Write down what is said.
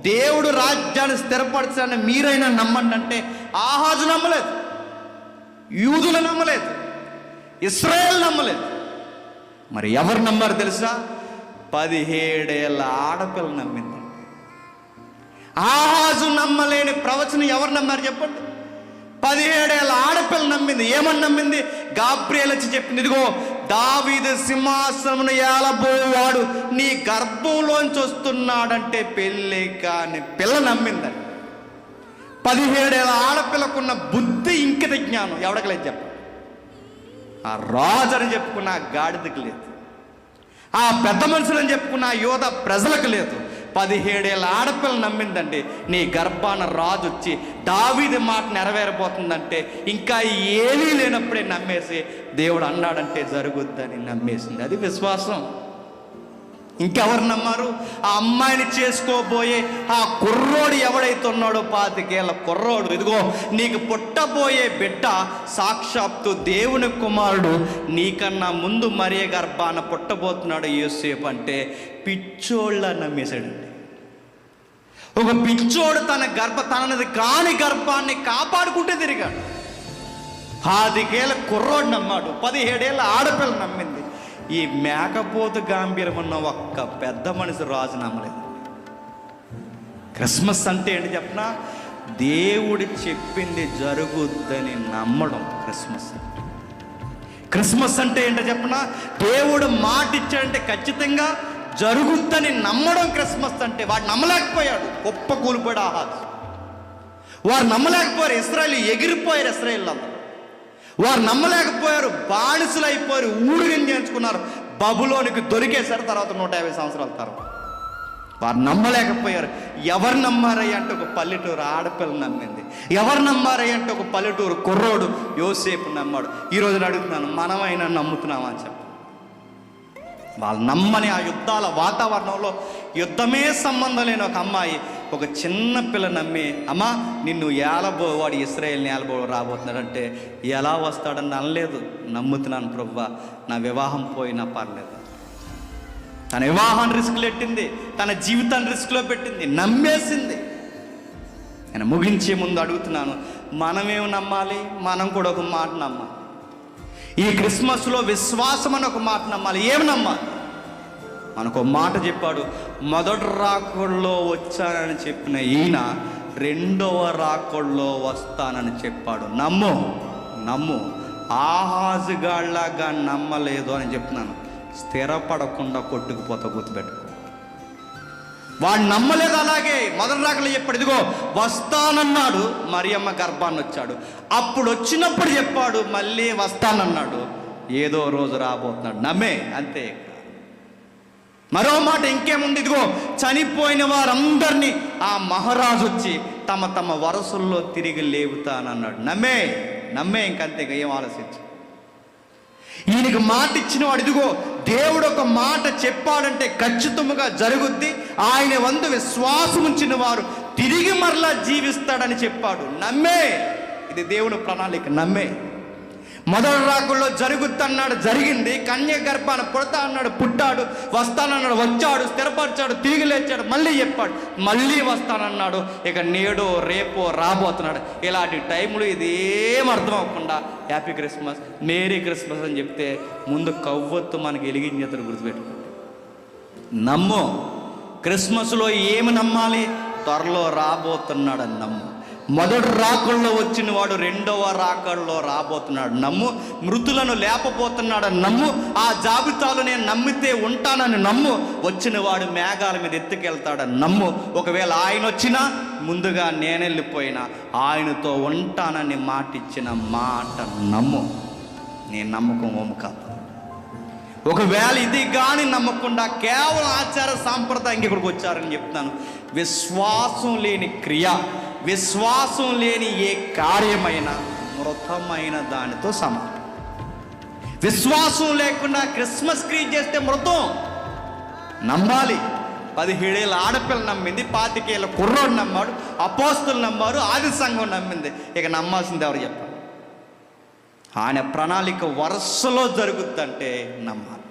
దేవుడు రాజ్యాన్ని స్థిరపరచాలని మీరైనా నమ్మండి అంటే ఆహాజు నమ్మలేదు యూదులు నమ్మలేదు ఇస్రాయేల్ నమ్మలేదు. మరి ఎవరు నమ్మారు తెలుసా? పదిహేడేళ్ళ ఆడపిల్ల నమ్మింది. ఆహాజు నమ్మలేని ప్రవచనం ఎవరు నమ్మారు చెప్పండి? పదిహేడేళ్ళ ఆడపిల్ల నమ్మింది. ఏమని నమ్మింది? గాబ్రియల్ వచ్చి చెప్పింది ఇదిగో దావీదు సింహాసనమును ఏలబోవాడు నీ గర్భంలోంచి వస్తున్నాడంటే పెళ్ళి కాని పిల్ల నమ్మిందని పదిహేడేళ్ళ ఆడపిల్లకున్న బుద్ధి ఇంకిత జ్ఞానం ఎవరికి లేదు చెప్ప. ఆ రాజు అని చెప్పుకున్న ఆ గాడిదకి లేదు. ఆ పెద్ద మనుషులని చెప్పుకున్న యోధ ప్రజలకు లేదు. పదిహేడేళ్ళ ఆడపిల్ల నమ్మిందండి. నీ గర్భాన రాజు వచ్చి దావీది మాట నెరవేరబోతుందంటే ఇంకా ఏమీ లేనప్పుడే నమ్మేసి దేవుడు అన్నాడంటే జరుగుద్దని నమ్మేసింది. అది విశ్వాసం. ఇంకెవరు నమ్మారు? ఆ అమ్మాయిని చేసుకోబోయే ఆ కుర్రోడు ఎవడైతే ఉన్నాడో పాతికేళ్ళ కుర్రోడు. ఇదిగో నీకు పుట్టబోయే బిడ్డ సాక్షాత్తు దేవుని కుమారుడు నీకన్నా ముందు మరియ గర్భాన పుట్టబోతున్నాడు యూసేపు అంటే పిచ్చోళ్ళ నమ్మేశాడండి. ఒక పిచ్చోడు తన గర్భ తనది కాని గర్భాన్ని కాపాడుకుంటే తిరిగాడు. పాతికేళ్ళ కుర్రోడు నమ్మాడు. పదిహేడేళ్ళ ఆడపిల్ల నమ్మింది. ఈ మేకపోతు గాంభీరం ఉన్న ఒక్క పెద్ద మనిషి రాజు నమ్మలేదు. క్రిస్మస్ అంటే ఏంటి చెప్పనా? దేవుడు చెప్పింది జరుగుద్దని నమ్మడం క్రిస్మస్. క్రిస్మస్ అంటే ఏంటో చెప్పనా? దేవుడు మాట ఇచ్చాడంటే ఖచ్చితంగా జరుగుద్దని నమ్మడం క్రిస్మస్ అంటే వాడు నమ్మలేకపోయాడు. గొప్ప కూలిపోయాడు ఆహాజ్. వారు నమ్మలేకపోయారు. ఇస్రాయల్ ఎగిరిపోయారు ఇస్రాయల్ అందరూ వారు నమ్మలేకపోయారు బానిసలు అయిపోయారు ఊడిగని చేయించుకున్నారు. బబులోనికి దొరికేశారు తర్వాత నూట యాభై సంవత్సరాల తర్వాత. వారు నమ్మలేకపోయారు. ఎవరు నమ్మారయ్య అంటే ఒక పల్లెటూరు ఆడపిల్ల నమ్మింది. ఎవరు నమ్మారయ్య అంటే ఒక పల్లెటూరు కుర్రోడు యోసేపు నమ్మాడు. ఈ రోజు అడుగుతున్నాను మనమైనా నమ్ముతున్నామా అని చెప్పి. వాళ్ళు నమ్మని ఆ యుద్ధాల వాతావరణంలో యుద్ధమే సంబంధం లేని ఒక అమ్మాయి ఒక చిన్న పిల్ల నమ్మి అమ్మా నిన్ను ఏలబో వాడు ఇస్రాయేల్ని ఏలబో రాబోతున్నాడంటే ఎలా వస్తాడని అనలేదు. నమ్ముతున్నాను ప్రవ్వ నా వివాహం పోయినా పర్లేదు. తన వివాహాన్ని రిస్క్లో పెట్టింది తన జీవితాన్ని రిస్క్లో పెట్టింది నమ్మేసింది. నేను ముగించే ముందు అడుగుతున్నాను మనమేం నమ్మాలి? మనం కూడా ఒక మాట నమ్మాలి. ఈ క్రిస్మస్లో విశ్వాసం అని ఒక మాట నమ్మాలి. ఏమి నమ్మాలి? మనకు ఒక మాట చెప్పాడు మొదటి రాకుల్లో వచ్చానని చెప్పిన ఈయన రెండవ రాకుల్లో వస్తానని చెప్పాడు. నమ్ము నమ్ము. ఆహాజుగాళ్ళగా నమ్మలేదు అని చెప్తున్నాను. స్థిరపడకుండా కొట్టుకుపోతా గుర్తుపెట్టు వాడు నమ్మలేదు అలాగే. మొదటి రాకలు చెప్పాడు ఇదిగో వస్తానన్నాడు. మరియమ్మ గర్భాన్ని వచ్చాడు. అప్పుడు వచ్చినప్పుడు చెప్పాడు మళ్ళీ వస్తానన్నాడు. ఏదో రోజు రాబోతున్నాడు. నమ్మే అంతే. మరో మాట ఇంకేముంది? ఇదిగో చనిపోయిన వారందరినీ ఆ మహారాజు వచ్చి తమ తమ వరసల్లో తిరిగి లేపుతానన్నాడు. నమ్మే నమ్మే ఇంకంతే ఏం ఆలోచించు. ఈయనకి మాట ఇచ్చిన వాడు ఇదిగో దేవుడు ఒక మాట చెప్పాడంటే ఖచ్చితంగా జరుగుద్ది. ఆయన వందు విశ్వాసం ఉంచిన వారు తిరిగి మరలా జీవిస్తాడని చెప్పాడు. నమ్మే ఇది దేవుని ప్రణాళిక. నమ్మే. మొదటి రాకుల్లో జరుగుతున్నాడు జరిగింది. కన్య గర్భాన పుడతా అన్నాడు పుట్టాడు వస్తానన్నాడు వచ్చాడు స్థిరపరిచాడు తిరిగి లేచాడు మళ్ళీ చెప్పాడు మళ్ళీ వస్తానన్నాడు. ఇక నేడో రేపో రాబోతున్నాడు. ఇలాంటి టైంలో ఇదేం అర్థం అవ్వకుండా హ్యాపీ క్రిస్మస్ మేరీ క్రిస్మస్ అని చెప్తే ముందు కవ్వొత్తు మనకి ఎలిగించేతను గుర్తుపెట్టుకోండి నమ్ము క్రిస్మస్లో ఏమి నమ్మాలి? త్వరలో రాబోతున్నాడని నమ్ము. మొదటి రాకల్లో వచ్చిన వాడు రెండవ రాకల్లో రాబోతున్నాడు. నమ్ము మృతులను లేపబోతున్నాడని నమ్ము ఆ జాబితాలో నేను నమ్మితే ఉంటానని నమ్ము వచ్చిన వాడు మేఘాల మీద ఎత్తుకెళ్తాడని నమ్ము. ఒకవేళ ఆయన వచ్చినా ముందుగా నేను వెళ్ళిపోయినా ఆయనతో ఉంటానని మాటిచ్చిన మాట నమ్ము. నీ నమ్మకం ఓము కాదు. ఒకవేళ ఇది కానీ నమ్మకుండా కేవలం ఆచార సాంప్రదాయం ఇక్కడికి వచ్చారని చెప్తాను విశ్వాసం లేని క్రియ విశ్వాసం లేని ఏ కార్యమైన మృతమైన దానితో సమానం. విశ్వాసం లేకుండా క్రిస్మస్ క్రీ చేస్తే మృతం. నమ్మాలి. పదిహేడేళ్ళ ఆడపిల్ల నమ్మింది పాతికేళ్ళ కుర్రోడు నమ్మాడు అపోస్తులు నమ్మారు ఆది సంఘం నమ్మింది. ఇక నమ్మాల్సింది ఎవరు చెప్పాలి? ఆయన ప్రణాళిక వరుసలో జరుగుద్దంటే నమ్మాలి.